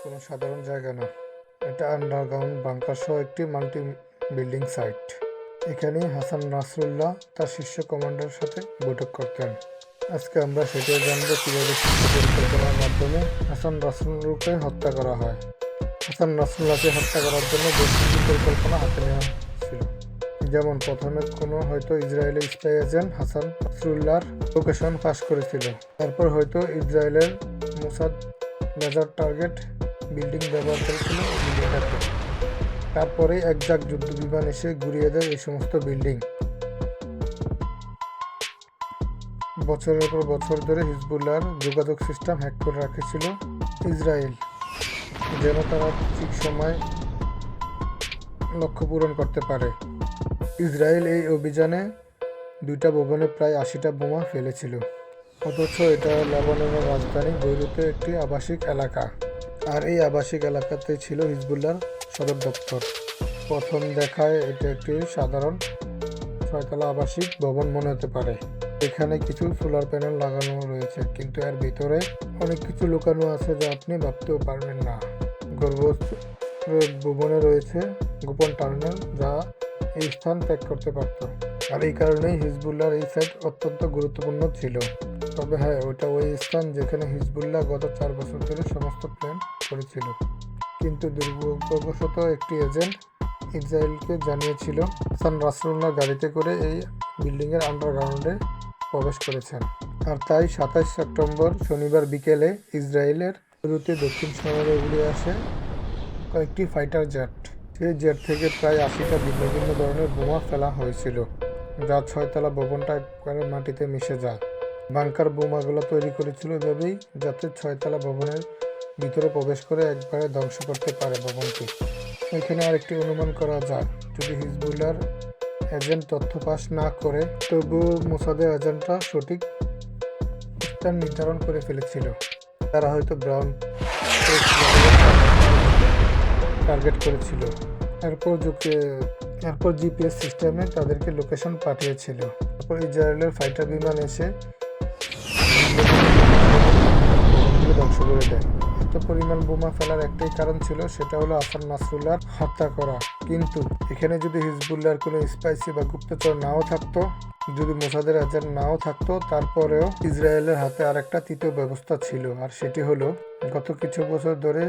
কোনো সাধারণ জায়গা না। এটা আন্ডারগ্রাউন্ড বাংকার সহ একটি মাল্টি বিল্ডিং সাইট এখানেই হাসান নাসরুল্লাহ তার শীর্ষ কমান্ডারের সাথে বৈঠক করতেন। আজকে আমরা সেটাই জানব কীভাবে শীর্ষ পরিকল্পনার মাধ্যমে হাসান নাসরুল্লাহকে হত্যা করা হয়। হাসান নাসরুল্লাহকে হত্যা করার জন্য বেশ কিছু পরিকল্পনা হাতে নেওয়া ছিল। যেমন প্রথমে কোনো হয়তো ইসরায়েলের স্পাই এজেন্ট হাসান নাসরুল্লাহর লোকেশন ফাঁস করেছিল। তারপর হয়তো ইসরায়েলের মোসাদ লেজার টার্গেট বিল্ডিং ব্যবহার করেছিল বিল্ডিংটাকে তারপরে একজাক যুদ্ধ বিমান এসে ঘুরিয়ে দেয় এই সমস্ত বিল্ডিং। বছরের পর বছর ধরে হিজবুল্লাহর যোগাযোগ সিস্টেম হ্যাক করে রাখেছিল ইসরায়েল, যেন তারা ঠিক সময় লক্ষ্য পূরণ করতে পারে। ইসরায়েল এই অভিযানে দুইটা ভবনে প্রায় আশিটা বোমা ফেলেছিল। অথচ এটা লেবাননের রাজধানী বৈরুতে একটি আবাসিক এলাকা। আর এই আবাসিক এলাকাতে ছিল হিজবুল্লাহর সদর দপ্তর। প্রথম দেখায় এটা একটি সাধারণ ছয়তলা আবাসিক ভবন মনে হতে পারে। এখানে কিছু সোলার প্যানেল লাগানো রয়েছে, কিন্তু এর ভিতরে অনেক কিছু লুকানো আছে যা আপনি ভাবতেও পারবেন না। গর্ভস্থ ভবনে রয়েছে গোপন টার্মিনাল যা এই স্থান ত্যাগ করতে পারত। আর এই কারণেই হিজবুল্লাহর এই সাইট অত্যন্ত গুরুত্বপূর্ণ ছিল। তবে হ্যাঁ ওটা ওই স্থান যেখানে হিজবুল্লাহ গত চার বছর ধরে সমস্ত প্ল্যান করেছিল। কিন্তু দুর্ভাগ্যবশত একটি এজেন্ট ইসরায়েলকে জানিয়েছিল, সান রাসরুল্লাহ গাড়িতে করে এই বিল্ডিংয়ের আন্ডারগ্রাউন্ডে প্রবেশ করেছেন। আর তাই সাতাশ সেপ্টেম্বর শনিবার বিকেলে ইসরায়েলের শুরুতে দক্ষিণ শহরে উড়ে আসে কয়েকটি ফাইটার জেট সেই জেট থেকে প্রায় আশিটা ভিন্ন ভিন্ন ধরনের বোমা ফেলা হয়েছিল, যা ছয়তলা ভবনটা মাটিতে মিশে যায়। বাংকার বোমাগুলো তৈরি করেছিল এভাবেই, যাতে ছয়তলা ভবনের ভিতরে প্রবেশ করে একবারে ধ্বংস করতে পারে ভবনটি। এখানে আরেকটি অনুমান করা যায় যদি হিজবুল্লার এজেন্ট তথ্য পাস না করে তবুও মোসাদের এজেন্টরা সঠিক স্থান নির্ধারণ করে ফেলেছিল। তারা হয়তো ব্রাউন টার্গেট করেছিল। এরপর যুগে এরপর জিপিএস সিস্টেমে তাদেরকে লোকেশন পাঠিয়েছিল। তারপর ইসরায়েলের ফাইটার বিমান এসে ধ্বংস করে দেয়। এত পরিমাণ বোমা ফেলার একটাই কারণ ছিল, সেটা হলো আসান নাসরুল্লাহ হত্যা করা। কিন্তু এখানে যদি হিজবুল্লাহর কোনো স্পাইসি বা গুপ্তচর নাও থাকতো, যদি মোসাদের এজেন্ট নাও থাকতো, তারপরেও ইসরায়েলের হাতে আরেকটা তৃতীয় ব্যবস্থা ছিল, আর সেটি হলো গত কিছু বছর ধরে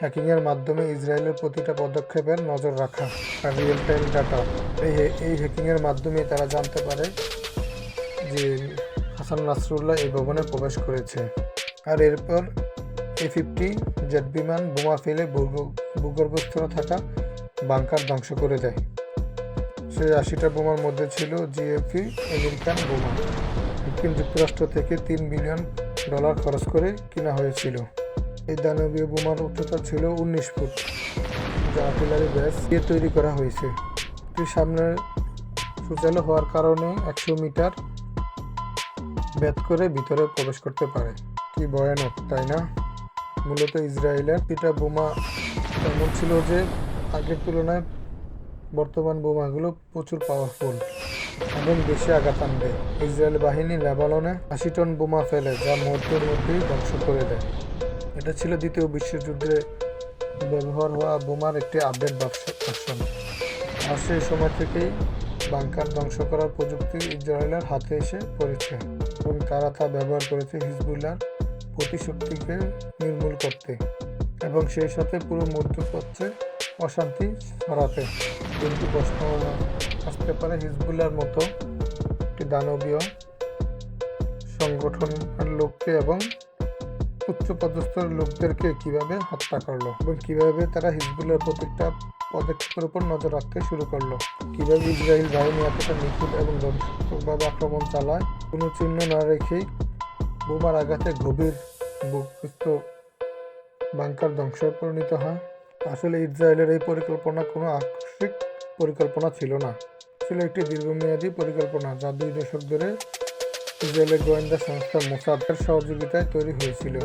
হ্যাকিংয়ের মাধ্যমে ইসরায়েলের প্রতিটা পদক্ষেপের নজর রাখা আর রিয়েল টাইম ডাটা এই এই হ্যাকিংয়ের মাধ্যমে তারা জানতে পারে যে হাসান নাসরুল্লাহ এই ভবনে প্রবেশ করেছে। আর এরপর এ ফিফটি জেট বিমান বোমা ফেলে ভূগ- ভূগর্ভস্থলে থাকা বাংকার ধ্বংস করে দেয়। সেই আশিটা বোমার মধ্যে ছিল জিএফি আমেরিকান বোমা। মার্কিন যুক্তরাষ্ট্র থেকে তিন মিলিয়ন ডলার খরচ করে কেনা হয়েছিল। এই দানবীয় বোমার উচ্চতা ছিল উনিশ ফুট, যা আর্টিলারি ব্যাস দিয়ে তৈরি করা হয়েছে। সামনে সুচালো হওয়ার কারণে একশো মিটার ব্যাত করে ভিতরে প্রবেশ করতে পারে। কি ভয়ানক, তাই না? মূলত ইসরায়েলের এটা বোমা এমন ছিল যে, আগের তুলনায় বর্তমান বোমাগুলো প্রচুর পাওয়ারফুল এবং বেশি আঘাত আনবে। ইসরায়েল বাহিনী লেবাননে আশি টন বোমা ফেলে, যা মুহূর্তের মধ্যেই ধ্বংস করে দেয়। এটা ছিল দ্বিতীয় বিশ্বযুদ্ধে ব্যবহার হওয়া বোমার একটি আপডেট ভার্সন আর সেই সময় থেকেই বাংকার ধ্বংস করার প্রযুক্তি ইসরায়েলের হাতে এসে পড়েছে। এবং তারা তা ব্যবহার করেছে হিজবুল্লার প্রতিশক্তিকে নির্মূল করতে এবং সেই সাথে পুরো মধ্যপ্রাচ্যে অশান্তি ছড়াতে। কিন্তু প্রশ্ন আসতে পারে হিজবুল্লার মতো একটি দানবীয় সংগঠনের লোককে এবং উচ্চপদস্থ লোকদেরকে কীভাবে হত্যা করল এবং কীভাবে তারা হিজবুল্লার প্রত্যেকটা পদক্ষেপের উপর নজর রাখতে শুরু করল। কীভাবে ইসরায়েল বাহিনী এতটা নিখুঁত এবং ধ্বংসাত্মকভাবে আক্রমণ চালায় কোনো চিহ্ন না রেখেই বোমার আঘাতে গভীর ভূপৃষ্ঠ বাংকার ধ্বংসে পরিণত হয়। আসলে ইসরায়েলের এই পরিকল্পনা কোনো আকস্মিক পরিকল্পনা ছিল না। ছিল একটি দীর্ঘমেয়াদী পরিকল্পনা যা দুই দশক ধরে ইসরায়েলের গোয়েন্দা সংস্থা মোসাদের সহযোগিতায় তৈরি হয়েছিল।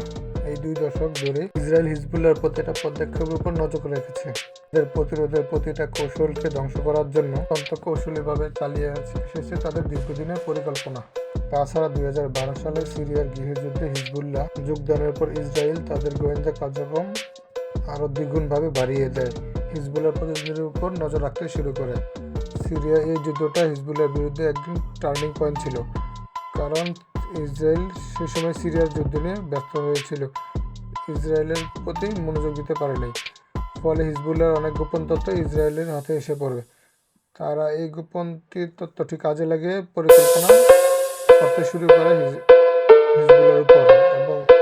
এই দুই দশক ধরে ইসরায়েল হিজবুল্লার প্রতিটা পদক্ষেপের উপর নজর রেখেছে। তাদের প্রতিরোধের প্রতিটা কৌশলকে ধ্বংস করার জন্য অত্যন্ত কৌশলীভাবে চালিয়ে আছে। এসেছে তাদের দীর্ঘদিনের পরিকল্পনা। তাছাড়া দুই হাজার বারো সালে সিরিয়ার গৃহযুদ্ধে হিজবুল্লাহ যোগদানের পর ইসরায়েল তাদের গোয়েন্দা কার্যক্রম আরও দ্বিগুণভাবে বাড়িয়ে দেয়। হিজবুল্লার প্রতিনিধিদের উপর নজর রাখতে শুরু করে। সিরিয়া এই যুদ্ধটা হিজবুল্লার বিরুদ্ধে একদিন টার্নিং পয়েন্ট ছিল। কারণ ইসরায়েল সে সময় সিরিয়ার যুদ্ধ নিয়ে ব্যস্ত হয়েছিল। ইসরায়েলের প্রতি মনোযোগ দিতে পারে নাই ফলে হিজবুল্লার অনেক গোপন তথ্য ইসরায়েলের হাতে এসে পড়বে। তারা এই গোপন তথ্যটি কাজে লাগিয়ে পরিকল্পনা করতে শুরু করে হিজ- হিজবুল্লার উপর এবং